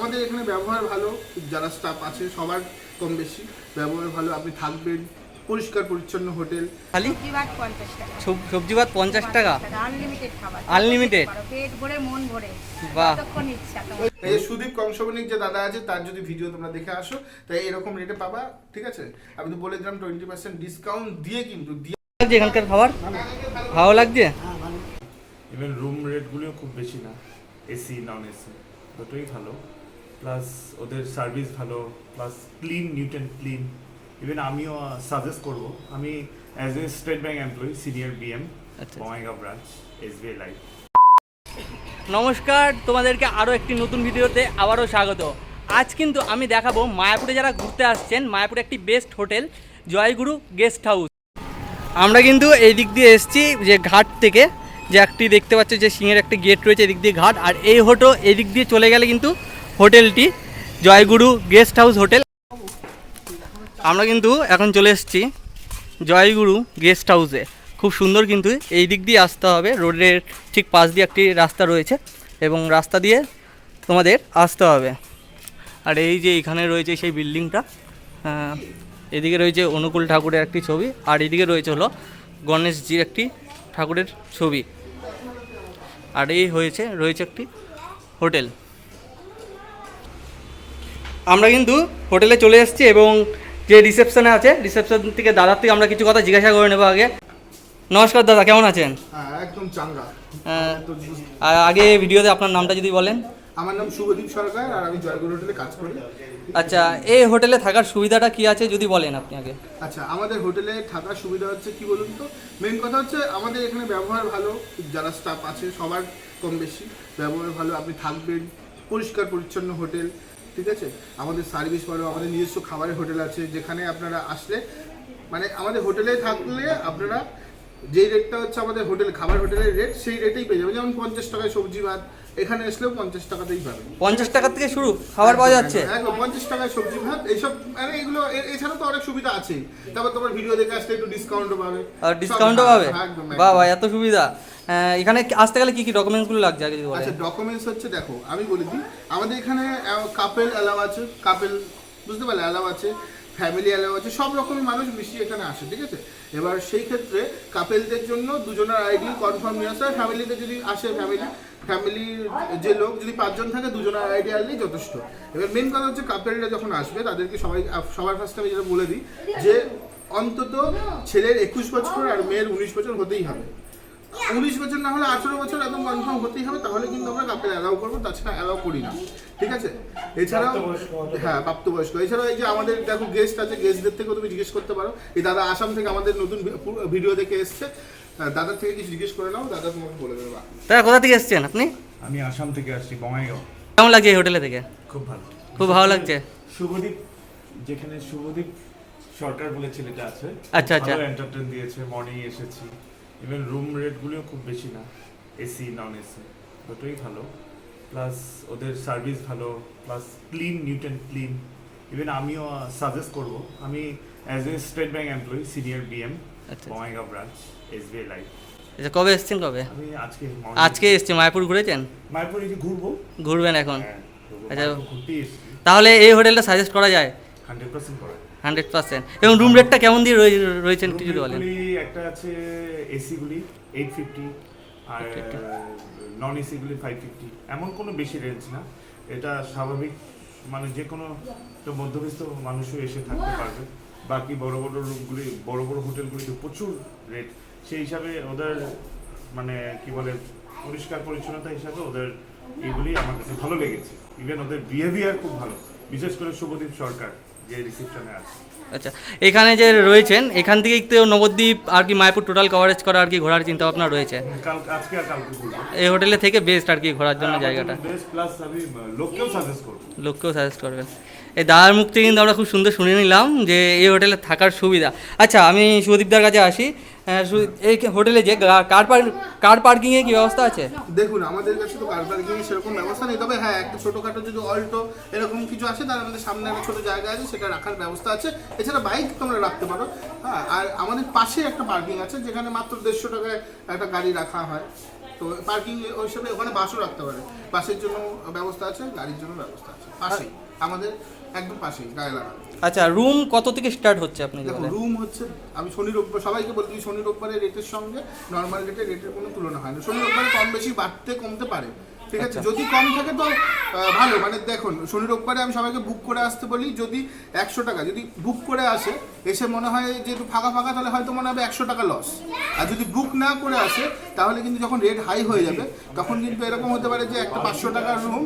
আমাদের এখানে ব্যবহার ভালো যারা স্টাফ আছে সবার কম বেশি ব্যবহার ভালো আপনি থাকবেন পরিষ্কার পরিচ্ছন্ন হোটেল। খালি? সবজি ভাত পঞ্চাশ টাকা? আনলিমিটেড খাবার। Unlimited? পেট ভরে মন ভরে। বাহ। যতক্ষণ ইচ্ছা তোমার এই যে সুদীপ কংসবনিক যে দাদা আছে তার যদি ভিডিও তোমরা দেখে আসো তাই এরকম রেটে পাবা ঠিক আছে? আমি তো বলে দিলাম টোয়েন্টি পার্সেন্ট ডিসকাউন্ট দিয়ে কিন্তু দিয়ে এখানকার খাবার? ভালো। লাগছে? ইভেন রুম রেটগুলিও খুব বেশি না এসি নন এসি দুটোই ভালো। প্লাস ওদের সার্ভিস ভালো plus clean neat and clean even আমিও সাজেস্ট করব। আমি as a State Bank employee senior BM. Bongaigaon branch SBI Life নমস্কার তোমাদেরকে আরও একটি নতুন ভিডিওতে আবারও স্বাগত। আজ কিন্তু আমি দেখাবো মায়াপুরে যারা ঘুরতে আসছেন মায়াপুরে একটি best hotel Joyguru guest house আমরা কিন্তু এই দিক দিয়ে এসেছি যে ঘাট থেকে যে একটি দেখতে পাচ্ছ যে সিংহের একটি গেট রয়েছে এদিক দিয়ে ঘাট আর এই হোটো এদিক দিয়ে চলে গেলে কিন্তু হোটেলটি, জয়গুরু গেস্ট হাউস হোটেল। আমরা কিন্তু এখন চলে এসেছি জয়গুরু গেস্ট হাউসে। খুব সুন্দর কিন্তু এই দিক দিয়ে আসতে হবে। রোডের ঠিক পাশ দিয়ে একটি রাস্তা রয়েছে এবং রাস্তা দিয়ে তোমাদের আসতে হবে। আর এই যে এখানে রয়েছে সেই বিল্ডিংটা এদিকে রয়েছে অনুকূল ঠাকুরের একটি ছবি, আর এদিকে রয়েছে হলো গণেশজির একটি ঠাকুরের ছবি। আর এই হয়েছে, রয়েছে একটি হোটেল। আমরা কিন্তু হোটেলে চলে এসেছি এবং যে রিসেপশনে আছে রিসেপশন থেকে দাদার থেকে আমরা কিছু কথা জিজ্ঞাসা করে নেব আগে। নমস্কার দাদা কেমন আছেন? হ্যাঁ, একদম চাঙ্গা। হ্যাঁ। আর আগে ভিডিওতে আপনার নামটা যদি বলেন। আমার নাম শুভদীপ সরকার আর আমি জয়গুরু হোটেলে কাজ করি। আচ্ছা এই হোটেলে থাকার সুবিধাটা কি আছে যদি বলেন আপনি আগে? আচ্ছা আমাদের হোটেলে থাকার সুবিধা হচ্ছে কি বলুন তো? মেন কথা হচ্ছে আমাদের এখানে ব্যবহার ভালো যারা স্টাফ আছে সবার কম বেশি। ব্যবহার ভালো আপনি থাকবেন পরিষ্কার পরিচ্ছন্ন হোটেল। ঠিক আছে? আমাদের সার্ভিস ভালো আমাদের নিজস্ব খাবারের হোটেল আছে যেখানে আপনারা আসলে মানে আমাদের হোটেলে থাকলে আপনারা যেই রেটটা হচ্ছে আমাদের হোটেল খাবার হোটেলের রেট সেই রেটেই পেয়ে যাবেন। যেমন পঞ্চাশ টাকায় সবজি ভাত এখানে আসলেও পঞ্চাশ টাকাতেই পাবেন। পঞ্চাশ টাকা থেকে শুরু খাবার পাওয়া যাচ্ছে। একদম পঞ্চাশ টাকায় সবজি ভাত এইসব মানে এগুলো এছাড়া তো অনেক সুবিধা আছেই তারপর তোমার ভিডিও দেখে আসলে একটু ডিসকাউন্টও পাবে। ডিসকাউন্টও হ্যাঁ, পাবে? হ্যাঁ। বাহ বাহ এত সুবিধা। এখানে আসতে গেলে কি কি ডকুমেন্টসগুলো লাগছে আগে যদি আচ্ছা ডকুমেন্টস হচ্ছে দেখো, আমি বলে দিই, আমাদের এখানে কাপেল অ্যালাউ আছে কাপেল বুঝতে পারলে অ্যালাউ আছে ফ্যামিলি অ্যালাউ আছে, সব রকমের মানুষ বেশি এখানে আসে, ঠিক আছে? এবার সেই ক্ষেত্রে কাপেলদের জন্য দুজনের আইডি কনফার্ম নিয়ে আসতে ফ্যামিলিতে যদি আসে ফ্যামিলি ফ্যামিলির যে লোক, যদি পাঁচজন থাকে, দুজনের আইডি আনলেই যথেষ্ট। এবার মেন কথা হচ্ছে কাপেলরা যখন আসবে, তাদেরকে সবাই সবার ফার্স্টে আমি যেটা বলে দিই, যে অন্তত ছেলের একুশ বছর আর মেয়ের উনিশ বছর হতেই হবে। উনিশ বছর না হলে আঠেরো বছর একদম কনফার্ম হতেই হবে তাহলে কিন্তু আমরা কাপেল অ্যালাউ করব তাছাড়া অ্যালাউ করি না। ঠিক আছে? এছাড়াও হ্যাঁ প্রাপ্তবয়স্ক। এছাড়াও এই যে আমাদের দেখো গেস্ট আছে গেস্টদের থেকেও তুমি জিজ্ঞেস করতে পারো। এই দাদা আসাম থেকে আমাদের নতুন ভিডিও দেখে এসছে। দাদার থেকে কিছু জিজ্ঞেস করে নাও দাদা তোমাকে বলে দেবে। দাদা কোথা থেকে এসছেন আপনি? আমি আসাম থেকে আসছি বঙ্গাইগাঁও। কেমন লাগছে এই হোটেলে থেকে? খুব ভালো। খুব ভালো লাগছে। শুভদীপ যেখানে শুভদীপ সরকার বলে ছেলেটা আছে আচ্ছা, আচ্ছা। ভালো এন্টারটেন দিয়েছে মর্নিং এসেছি। ইভেন রুম রেটগুলিও খুব বেশি না এসি নন এসি দুটোই ভালো। প্লাস ওদের সার্ভিস ভালো plus clean neat and clean even আমিও সাজেস্ট করব। আমি as a State Bank employee senior BM. Bongaigaon branch S SBI Life আচ্ছা কবে এসছেন কবে? আমি আজকে আজকে এসছি মায়াপুর ঘুরেছেন? মায়াপুর যে ঘুরবো। ঘুরবেন এখন। হ্যাঁ, আচ্ছা। তাহলে এই হোটেলটা সাজেস্ট করা যায়? হান্ড্রেড পার্সেন্ট করা হান্ড্রেড পার্সেন্ট। এবং রুম রেটটা কেমন দিয়ে রয়ে- রয়েছেন একটু যদি বলেন? একটা আছে এসি গুলি এইট ফিফটি আর নন এসি গুলি ফাইভ ফিফটি এমন কোনো বেশি রেঞ্জ না। এটা স্বাভাবিক মানে যে কোনো মধ্যবিত্ত মানুষও এসে থাকতে পারবে। বাকি বড় বড় রুমগুলি বড় বড় হোটেলগুলিতে প্রচুর রেট সেই হিসাবে ওদের মানে কি বলে পরিষ্কার পরিচ্ছন্নতা হিসাবে ওদের এগুলি আমার কাছে ভালো লেগেছে। ইভেন ওদের বিহেভিয়ার খুব ভালো। বিশেষ করে শুভদীপ সরকার। যে রিসেপশনে আছে। আচ্ছা এখানে যে রয়েছেন এখান থেকে তো নবদ্বীপ আর কি মায়াপুর টোটাল কভারেজ করা আর কি ঘোরার চিন্তা ভাবনা রয়েছে? কাল আজকে আর কালকে ঘুরবো এই হোটেলে থেকে বেস্ট আর কি ঘোরার জন্য জায়গাটা। প্লাস আমি লোককেও সাজেস্ট করব। লোককেও সাজেস্ট করবেন। এই দাদার মুখ থেকে কিন্তু আমরা খুব সুন্দর শুনে নিলাম যে এই হোটেলে থাকার সুবিধা। আচ্ছা আমি শুভদীপদার কাছে আসি। এই হোটেলে যে কার পার কার পার্কিংয়ে কি ব্যবস্থা আছে? দেখুন, আমাদের কাছে তো কার পার্কিং সেরকম ব্যবস্থা নেই। তবে হ্যাঁ একটা ছোটোখাটো যদি অল্টো এরকম কিছু আসে, তাহলে আমাদের সামনে একটা ছোটো জায়গা আছে, সেটা রাখার ব্যবস্থা আছে। এছাড়া বাইক তোমরা রাখতে পারো। হ্যাঁ আর আমাদের পাশে একটা পার্কিং আছে, যেখানে মাত্র দেড়শো টাকায় একটা গাড়ি রাখা হয়। তো পার্কিং হিসেবে ওখানে বাসও রাখতে পারে। বাসের জন্য ব্যবস্থা আছে, গাড়ির জন্য ব্যবস্থা আছে। পাশেই, আমাদের একদম পাশেই, গায়ে লাগা আচ্ছা রুম কত থেকে স্টার্ট হচ্ছে আপনি দেখুন রুম হচ্ছে আমি শনি রোববার সবাইকে বলছি শনি রোববারের রেটের সঙ্গে নর্মাল রেটের রেটের কোনো তুলনা হয় না। শনি রোববারে কম বেশি বাড়তে কমতে পারে ঠিক আছে? আচ্ছা। যদি কম থাকে তো ভালো। মানে দেখুন শনি রোববারে আমি সবাইকে বুক করে আসতে বলি যদি একশো টাকা যদি বুক করে আসে এসে মনে হয় যে একটু ফাঁকা ফাঁকা তাহলে হয়তো মনে হবে একশো টাকা লস আর যদি বুক না করে আসে তাহলে কিন্তু যখন রেট হাই হয়ে যাবে তখন কিন্তু এরকম হতে পারে যে একটা পাঁচশো টাকার রুম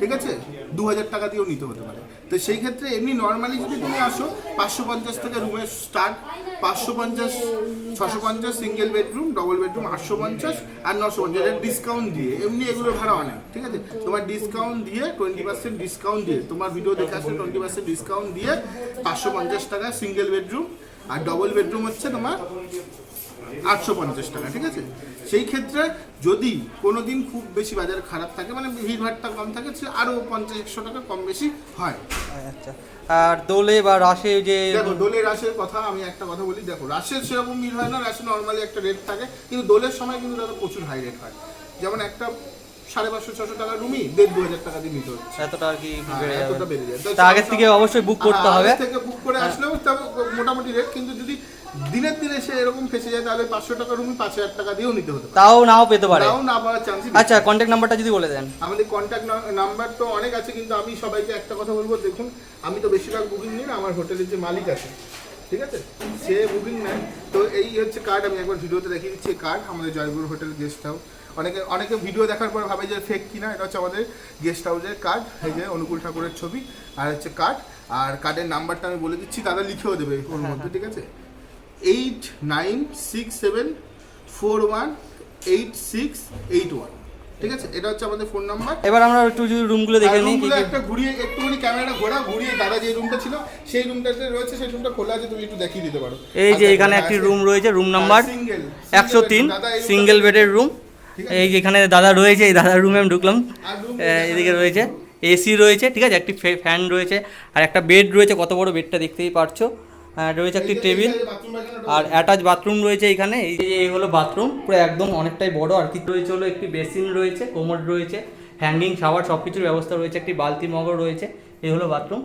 ঠিক আছে? দু হাজার টাকা দিয়েও নিতে হতে পারে। তো সেই ক্ষেত্রে এমনি নর্মালি যদি তুমি আসো, পাঁচশো পঞ্চাশ থেকে রুমের স্টার্ট পাঁচশো পঞ্চাশ, ছশো পঞ্চাশ সিঙ্গেল বেডরুম ডবল বেডরুম আটশো পঞ্চাশ আর নশো পঞ্চাশ। ডিসকাউন্ট দিয়ে, এমনি এগুলো ভাড়া অনেক, ঠিক আছে? তোমার ডিসকাউন্ট দিয়ে টোয়েন্টি পার্সেন্ট ডিসকাউন্ট দিয়ে, তোমার ভিডিও দেখে আসলে টোয়েন্টি পার্সেন্ট ডিসকাউন্ট দিয়ে পাঁচশো পঞ্চাশ টাকা সিঙ্গেল বেডরুম আর ডবল বেডরুম হচ্ছে তোমার আটশো পঞ্চাশ টাকা ঠিক আছে? সেই ক্ষেত্রে যদি কোনো দিন খুব বেশি বাজার খারাপ থাকে মানে ভিড় ভিড়ভাড়টা কম থাকে সে আরও পঞ্চাশ একশো টাকা কম বেশি হয়। আচ্ছা। আর দোলে বা রাসে যে দেখো দোলের রাশের কথা আমি একটা কথা বলি দেখো রাশের সেরকম ভিড় হয় না রাশে নর্মালি একটা রেট থাকে কিন্তু দোলের সময় কিন্তু দাদা প্রচুর হাই রেট হয়। যেমন একটা সাড়ে পাঁচশো ছশো টাকা রুমই দেড় দু হাজার টাকা দিয়ে নিতে হচ্ছে। এতটা আর কি হ্যাঁ, এতটা বেড়ে যায় আগের থেকে অবশ্যই বুক করতে হ্যাঁ, হবে। থেকে বুক করে আসলেও তবে মোটামুটি রেট কিন্তু যদি দিনের দিনে সে এরকম ফেসে যায় তাহলে পাঁচশো টাকা রুম পাঁচ হাজার টাকা দিয়েও নিতে হতে তাও নাও পেতে পারে। তাও না পাওয়ার চান্স আচ্ছা কন্ট্যাক্ট নাম্বারটা যদি বলে দেন। আমাদের কন্ট্যাক্ট নাম্বার তো অনেক আছে কিন্তু আমি সবাইকে একটা কথা বলব দেখুন আমি তো বেশিরভাগ বুকিং নিই না আমার হোটেলের যে মালিক আছে ঠিক আছে? সে বুকিং নেয়। তো এই হচ্ছে কার্ড আমি একবার ভিডিওতে দেখিয়ে দিচ্ছি কার্ড আমাদের জয়পুর হোটেল গেস্ট হাউস অনেকে অনেকে ভিডিও দেখার পর ভাবে যে ফেক কিনা এটা হচ্ছে আমাদের গেস্ট হাউসের কার্ড এই যে অনুকূল ঠাকুরের ছবি আর হচ্ছে কার্ড আর কার্ডের নাম্বারটা আমি বলে দিচ্ছি দাদা লিখেও দেবে ওর মধ্যে ঠিক আছে? Eight nine six seven four one eight six eight one ঠিক আছে? এটা হচ্ছে আমাদের ফোন নাম্বার এবার আমরা একটু যদি রুমগুলো দেখে নিই রুমগুলো একটা ঘুরিয়ে একটুখানি ক্যামেরাটা ঘোরা ঘুরিয়ে দাদা যে রুমটা ছিল সেই রুমটাতে রয়েছে সেই রুমটা খোলা আছে তুমি একটু দেখিয়ে দিতে পারো। এই যে আচ্ছা, এখানে একটি রুম রয়েছে রুম নাম্বার একশো তিন সিঙ্গেল বেডের রুম এই যে এখানে দাদা রয়েছে এই দাদার রুমে আমি ঢুকলাম। এদিকে রয়েছে এসি রয়েছে ঠিক আছে? একটি ফ্যান রয়েছে আর একটা বেড রয়েছে কত বড় বেডটা দেখতেই পারছ। রয়েছে একটি টেবিল আর অ্যাটাচ বাথরুম রয়েছে এখানে এই যে এই হলো বাথরুম পুরো একদম অনেকটাই বড়। আর কি রয়েছে হলো একটি বেসিন রয়েছে কোমর রয়েছে হ্যাঙ্গিং শাওয়ার সব কিছুর ব্যবস্থা রয়েছে একটি বালতি মগও রয়েছে। এই হলো বাথরুম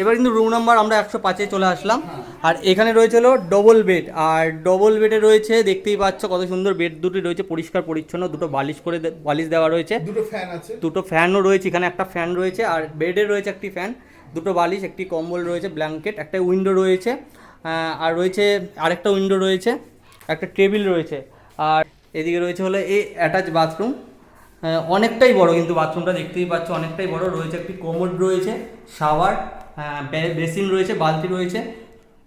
এবার কিন্তু রুম নাম্বার আমরা একশো পাঁচে চলে আসলাম। আর এখানে রয়েছে হলো ডবল বেড আর ডবল বেডে রয়েছে দেখতেই পাচ্ছ কত সুন্দর বেড দুটি রয়েছে পরিষ্কার পরিচ্ছন্ন দুটো বালিশ করে বালিশ দেওয়া রয়েছে। দুটো ফ্যান আছে। দুটো ফ্যানও রয়েছে এখানে একটা ফ্যান রয়েছে। আর বেডে রয়েছে একটি ফ্যান দুটো বালিশ, একটি কম্বল রয়েছে, ব্ল্যাঙ্কেট, একটা উইন্ডো রয়েছে আর রয়েছে আরেকটা উইন্ডো রয়েছে, একটা টেবিল রয়েছে, আর এদিকে রয়েছে হলো এই অ্যাটাচ বাথরুম অনেকটাই বড় কিন্তু বাথরুমটা দেখতেই পাচ্ছ, অনেকটাই বড়, রয়েছে একটি কোমোড রয়েছে, শাওয়ার বেসিন রয়েছে, বালতি রয়েছে,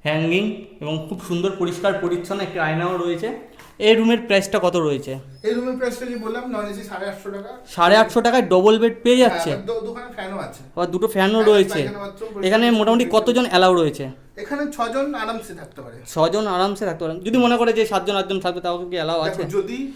হ্যাঙ্গিং এবং খুব সুন্দর পরিষ্কার পরিচ্ছন্ন একটি আয়নাও রয়েছে এই রুমের প্রাইসটা কত রয়েছে? এই রুমের প্রাইসটা যে বললাম নন এসি সাড়ে আটশো টাকা। সাড়ে আটশো টাকায় ডবল বেড পেয়ে যাচ্ছে? হ্যাঁ, দু- দুখানে ফ্যানও আছে। আবার দুটো ফ্যানও রয়েছে। এখানে মোটামুটি কতজন অ্যালাউ রয়েছে? এখানে ছজন আরামসে থাকতে পারে। ছজন আরামসে থাকতে পারে। যদি মনে করে যে সাতজন আটজন থাকবে তাও কি অ্যালাউ আছে? যদি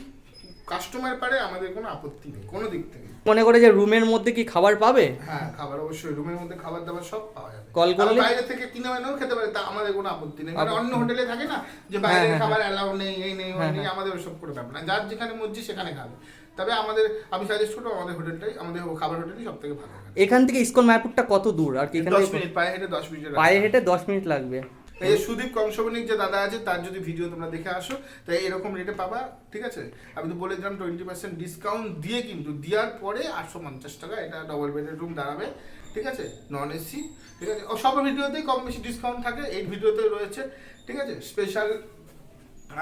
কাস্টমার পারে আমাদের কোনো আপত্তি নেই কোনো দিক থেকে। মনে করে যে রুমের মধ্যে কি খাবার পাবে? হ্যাঁ খাবার অবশ্যই রুমের মধ্যে খাবার দাবার সব পাওয়া যাবে। কল করলে? বাইরে থেকে কিনে এনেও খেতে পারে তা আমাদের কোনো আপত্তি নেই। মানে অন্য হোটেলে থাকে না যে হ্যাঁ, বাইরে হ্যাঁ, খাবার অ্যালাউ নেই এই নেই ওই হ্যাঁ, নেই হ্যাঁ। আমাদের ওসব করে ব্যাপার না। যার যেখানে মর্জি সেখানে খাবে। তবে আমাদের আমি সাজেস্ট করব আমাদের হোটেলটাই আমাদের খাবার হোটেলই সব থেকে ভালো। এখান থেকে ইস্কন মায়াপুরটা কত দূর? আর কি এখান দশ মিনিট পায়ে হেঁটে দশ মিনিটের পায়ে হেঁটে দশ মিনিট লাগবে। এই সুদীপ কংসবনিক যে দাদা আছে, তার যদি ভিডিও তোমরা দেখে আসো, তাই এরকম রেটে পাবা, ঠিক আছে? আমি তো বলে দিলাম টোয়েন্টি পার্সেন্ট ডিসকাউন্ট দিয়ে কিন্তু, দেওয়ার পরে আটশো পঞ্চাশ টাকা, এটা ডবল বেডের রুম দাঁড়াবে, ঠিক আছে? নন এসি ঠিক আছে? ও সব ভিডিওতেই কম বেশি ডিসকাউন্ট থাকে, এই ভিডিওতে রয়েছে, ঠিক আছে? স্পেশাল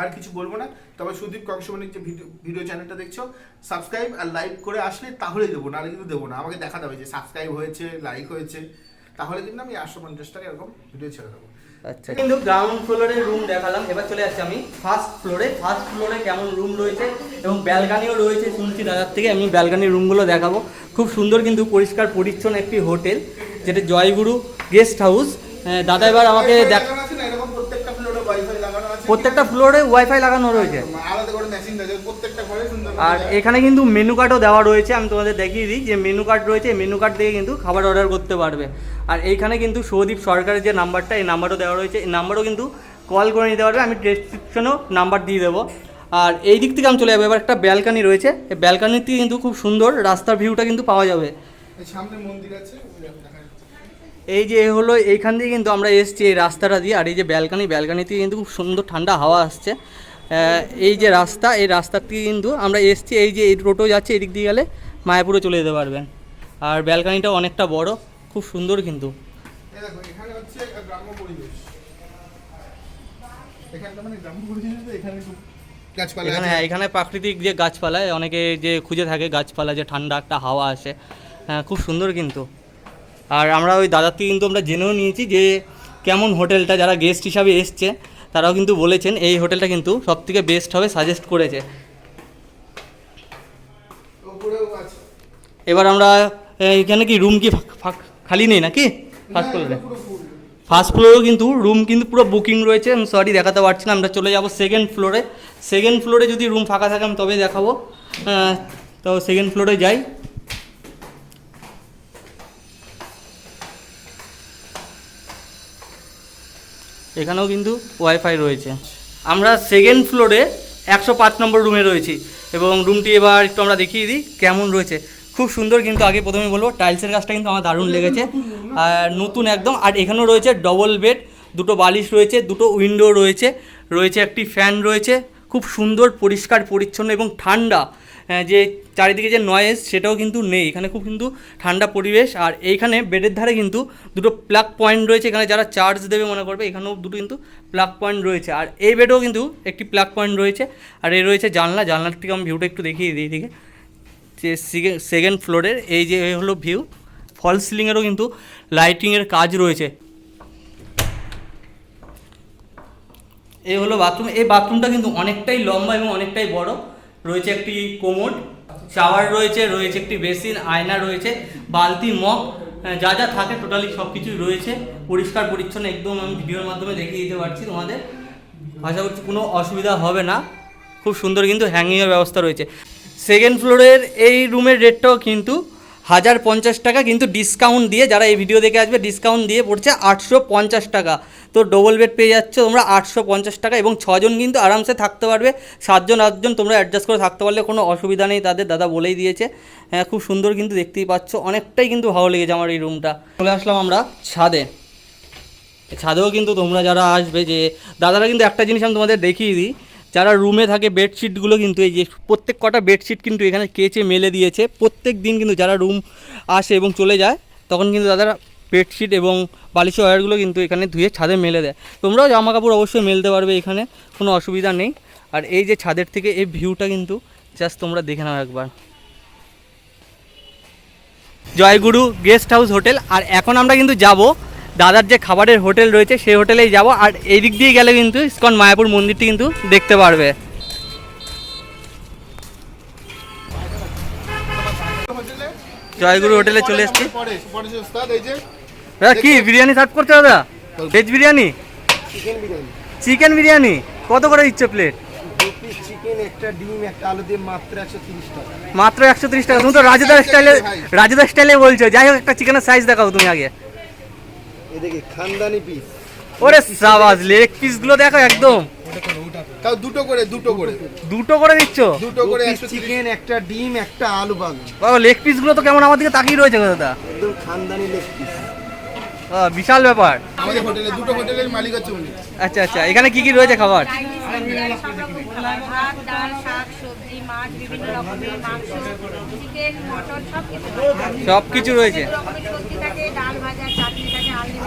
আর কিছু বলব না, তবে সুদীপ কংসবনিক যে ভিডিও চ্যানেলটা দেখছ সাবস্ক্রাইব আর লাইক করে আসলে তাহলে দেবো, নাহলে কিন্তু দেবো না, আমাকে দেখা যাবে যে সাবস্ক্রাইব হয়েছে লাইক হয়েছে, তাহলে কিন্তু আমি আটশো পঞ্চাশ টাকা এরকম ভিডিও ছেড়ে দেবো। আচ্ছা। কিন্তু গ্রাউন্ড ফ্লোরে রুম দেখালাম। এবার চলে আসছি আমি ফার্স্ট ফ্লোরে ফার্স্ট ফ্লোরে কেমন রুম রয়েছে এবং ব্যালকানিও রয়েছে শুনছি দাদার থেকে। আমি ব্যালকানির রুমগুলো দেখাবো। খুব সুন্দর কিন্তু পরিষ্কার পরিচ্ছন্ন একটি হোটেল যেটা জয়গুরু গেস্ট হাউস দাদা এবার আমাকে দেখ লাগানো আছে না, এরকম প্রত্যেকটা ফ্লোরে ওয়াইফাই লাগানো আছে প্রত্যেকটা ফ্লোরে ওয়াইফাই লাগানো রয়েছে। আর এখানে কিন্তু মেনু কার্ডও দেওয়া রয়েছে আমি তোমাদের দেখিয়ে দিই। যে মেনু কার্ড রয়েছে মেনু কার্ড থেকে কিন্তু খাবার অর্ডার করতে পারবে। আর এইখানে কিন্তু সৌদীপ সরকারের যে নাম্বারটা এই নাম্বারও দেওয়া রয়েছে। এই নাম্বারও কিন্তু কল করে নিতে পারবে আমি ডেসক্রিপশনেও নাম্বার দিয়ে দেবো। আর এই দিক থেকে আমি চলে যাব এবার একটা ব্যালকানি রয়েছে। এই ব্যালকানিতে কিন্তু খুব সুন্দর রাস্তার ভিউটা কিন্তু পাওয়া যাবে। এই সামনে মন্দির আছে ওই দেখা যাচ্ছে। এই যে হলো এইখান দিয়ে কিন্তু আমরা এসেছি এই রাস্তাটা দিয়ে। আর এই যে ব্যালকানি ব্যালকানিতে কিন্তু খুব সুন্দর ঠান্ডা হাওয়া আসছে। এই যে রাস্তা এই রাস্তার থেকে কিন্তু আমরা এসেছি এই যে এই টোটো যাচ্ছে এদিক দিয়ে গেলে মায়াপুরে চলে যেতে পারবেন। আর ব্যালকানিটা অনেকটা বড় খুব সুন্দর কিন্তু। এখানে হ্যাঁ এখানে প্রাকৃতিক যে গাছপালা অনেকে যে খুঁজে থাকে গাছপালা যে ঠান্ডা একটা হাওয়া আসে হ্যাঁ খুব সুন্দর কিন্তু। আর আমরা ওই দাদার থেকে কিন্তু আমরা জেনেও নিয়েছি যে কেমন হোটেলটা যারা গেস্ট হিসাবে এসছে তারাও কিন্তু বলেছেন এই হোটেলটা কিন্তু সব থেকে বেস্ট হবে সাজেস্ট করেছে। এবার আমরা এখানে কি রুম কি খালি নেই নাকি? ফার্স্ট ফ্লোরে ফার্স্ট ফ্লোরেও কিন্তু রুম কিন্তু পুরো বুকিং রয়েছে আমি সরি দেখাতে পারছি না আমরা চলে যাব সেকেন্ড ফ্লোরে সেকেন্ড ফ্লোরে যদি রুম ফাঁকা থাকে আমি তবেই দেখাবো। তো সেকেন্ড ফ্লোরে যাই। এখানেও কিন্তু ওয়াইফাই রয়েছে। আমরা সেকেন্ড ফ্লোরে একশো পাঁচ নম্বর রুমে রয়েছি এবং রুমটি এবার একটু আমরা দেখিয়ে দিই কেমন রয়েছে। খুব সুন্দর কিন্তু আগে প্রথমে বলব টাইলসের কাজটা কিন্তু আমার দারুণ লেগেছে। আর নতুন একদম, আর এখানেও রয়েছে ডবল বেড দুটো বালিশ রয়েছে, দুটো উইন্ডো রয়েছে রয়েছে একটি ফ্যান রয়েছে। খুব সুন্দর, পরিষ্কার, পরিচ্ছন্ন এবং ঠান্ডা যে চারিদিকে যে নয়েজ সেটাও কিন্তু নেই। এখানে খুব কিন্তু ঠান্ডা পরিবেশ। আর এইখানে বেডের ধারে কিন্তু দুটো প্লাগ পয়েন্ট রয়েছে। এখানে যারা চার্জ দেবে মনে করবে, এখানেও দুটো কিন্তু প্লাগ পয়েন্ট রয়েছে। আর এই বেডেও কিন্তু একটি প্লাগ পয়েন্ট রয়েছে। আর এই রয়েছে জানলা। জানলার থেকে আমি ভিউটা একটু দেখিয়ে দিই এদিকে। যে সেকেন্ড ফ্লোরের এই যে হলো ভিউ ফল সিলিংয়েরও কিন্তু লাইটিংয়ের কাজ রয়েছে। এই হলো বাথরুম এই বাথরুমটা কিন্তু অনেকটাই লম্বা এবং অনেকটাই বড়। রয়েছে একটি কোমোড শাওয়ার রয়েছে রয়েছে একটি বেসিন, আয়না রয়েছে, বালতি, মগ যা যা থাকে টোটালি সব কিছুই রয়েছে। পরিষ্কার, পরিচ্ছন্ন, একদম আমি ভিডিওর মাধ্যমে দেখিয়ে দিতে পারছি তোমাদের। আশা করছি কোনো অসুবিধা হবে না। খুব সুন্দর কিন্তু হ্যাঙ্গিংয়ের ব্যবস্থা রয়েছে। সেকেন্ড ফ্লোরের এই রুমের রেটটাও কিন্তু হাজার পঞ্চাশ টাকা, কিন্তু ডিসকাউন্ট দিয়ে, যারা এই ভিডিও দেখে আসবে ডিসকাউন্ট দিয়ে পড়ছে আটশো পঞ্চাশ টাকা। তো ডবল বেড পেয়ে যাচ্ছ, তোমরা আটশো পঞ্চাশ টাকা এবং ছজন কিন্তু আরামসে থাকতে পারবে। সাতজন, আটজন তোমরা অ্যাডজাস্ট করে থাকতে পারলে কোনো অসুবিধা নেই, তাদের দাদা বলেই দিয়েছে। হ্যাঁ খুব সুন্দর কিন্তু দেখতেই পাচ্ছ, অনেকটাই কিন্তু ভালো লেগেছে আমার এই রুমটা চলে আসলাম আমরা ছাদে। ছাদেও কিন্তু তোমরা যারা আসবে যে, দাদারা কিন্তু একটা জিনিস আমি তোমাদের দেখিয়ে দিই, যারা রুমে থাকে বেডশিটগুলো কিন্তু, এই যে প্রত্যেক কটা বেডশিট কিন্তু এখানে কেচে মেলে দিয়েছে। প্রত্যেক দিন কিন্তু যারা রুম আসে এবং চলে যায়, তখন কিন্তু দাদারা বেডশিট এবং বালিশের ওয়ারগুলো কিন্তু এখানে ধুয়ে ছাদে মেলে দেয়। তোমরাও জামা কাপড় অবশ্যই মেলতে পারবে এখানে, কোনো অসুবিধা নেই। আর এই যে ছাদের থেকে এই ভিউটা কিন্তু জাস্ট তোমরা দেখে নাও একবার। জয়গুরু গেস্ট হাউস হোটেল আর এখন আমরা কিন্তু যাব দাদার যে খাবারের হোটেল রয়েছে সেই হোটেলেই যাব, আর এই দিক দিয়ে গেলে কিন্তু ইস্কন মায়াপুর মন্দিরটি কিন্তু দেখতে পারবে। জয়গুরু হোটেলে চলে এসেছি। দাদা কি বিরিয়ানি সার্ভ করছ দাদা? Veg biryani? Chicken biryani. Chicken biryani? কত করে দিচ্ছে প্লেট পিস চিকেন একটা ডিম একটা আলু দিয়ে মাত্র একশো তিরিশ টাকা। মাত্র একশো তিরিশ টাকা। তুমি তো রাজুদার স্টাইলে রাজুদার স্টাইলে বলছো। যাই হোক একটা চিকেনের সাইজ দেখাও তুমি আগে। এদিকে খানদানি পিস ওরে সাবাজ লেগ পিসগুলো দেখো একদম। তাও দুটো করে দুটো করে। দুটো করে দিচ্ছ? দুটো করে একশো চিকেন একটা ডিম একটা আলু বাগান। বাবা লেগ পিসগুলো তো কেমন আমার দিকে তাকিয়ে রয়েছে দাদা। একদম খানদানি লেগ পিস বিশাল ব্যাপার। আমাদের হোটেলে দুটো হোটেলের মালিক হচ্ছে উনি। আচ্ছা আচ্ছা এখানে কি কি রয়েছে খাবার? সব ভাত ডাল শাক সবজি মাছ বিভিন্ন রকমের মাংস চিকেন মটন সব কিছু রয়েছে ডাল ভাজা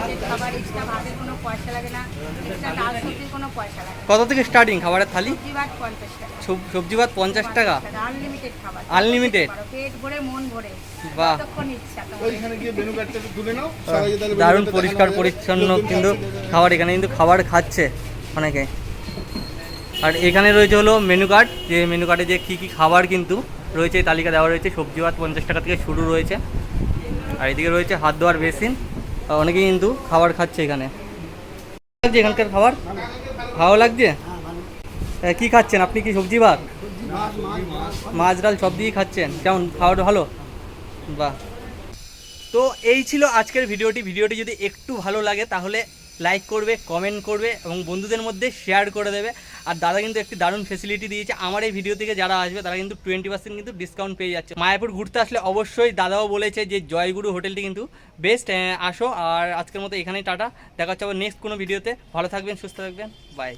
চাটনি খাবার এক্সট্রা ভাতের কোনো পয়সা লাগে না। এক্সট্রা ডাল সবজির কোনো পয়সা লাগে না। কত থেকে স্টার্টিং খাবারের থালি? সবজি ভাত পঞ্চাশ টাকা। সব- সবজি ভাত পঞ্চাশ টাকা? আনলিমিটেড খাবার। Unlimited? পেট ভরে মন ভরে। বাহ। যতক্ষণ ইচ্ছা তোমার। ওইখানে গিয়ে মেনু কার্ডটা তুলে নাও। সবাইকে তাহলে দারুণ পরিষ্কার দেখানো হবে। পরিচ্ছন্ন লোকজন কিন্তু। খাবার এখানে কিন্তু খাবার খাচ্ছে অনেকে। আর এখানে রয়েছে হলো মেনু কার্ড যে মেনু কার্ডে যে কী কী খাবার কিন্তু রয়েছে এই তালিকা দেওয়া রয়েছে। সবজি ভাত পঞ্চাশ টাকা থেকে শুরু রয়েছে। আর এদিকে রয়েছে হাত ধোয়ার বেসিন। আর অনেকেই কিন্তু খাবার খাচ্ছে এখানে। এখানকার খাবার? ভালো লাগছে? কি খাচ্ছেন? আপনি কি সবজি ভাত? মাছ, ডাল সব দিয়েই খাচ্ছেন। কেমন? খাওয়াটা ভালো? বাহ। তো এই ছিল আজকের ভিডিওটি। ভিডিওটি যদি একটু ভালো লাগে তাহলে লাইক করবে, কমেন্ট করবে এবং বন্ধুদের মধ্যে শেয়ার করে দেবে। আর দাদা কিন্তু একটি দারুণ ফেসিলিটি দিয়েছে। আমার এই ভিডিও থেকে যারা আসবে, তারা কিন্তু টোয়েন্টি পার্সেন্ট কিন্তু ডিসকাউন্ট পেয়ে যাচ্ছে। মায়াপুর ঘুরতে আসলে অবশ্যই দাদাও বলেছে যে, জয়গুরু হোটেলটি কিন্তু বেস্ট আসো। আর আজকের মতো এখানেই টাটা। দেখা হচ্ছে আবার নেক্সট কোনো ভিডিওতে ভালো থাকবেন, সুস্থ থাকবেন। বাই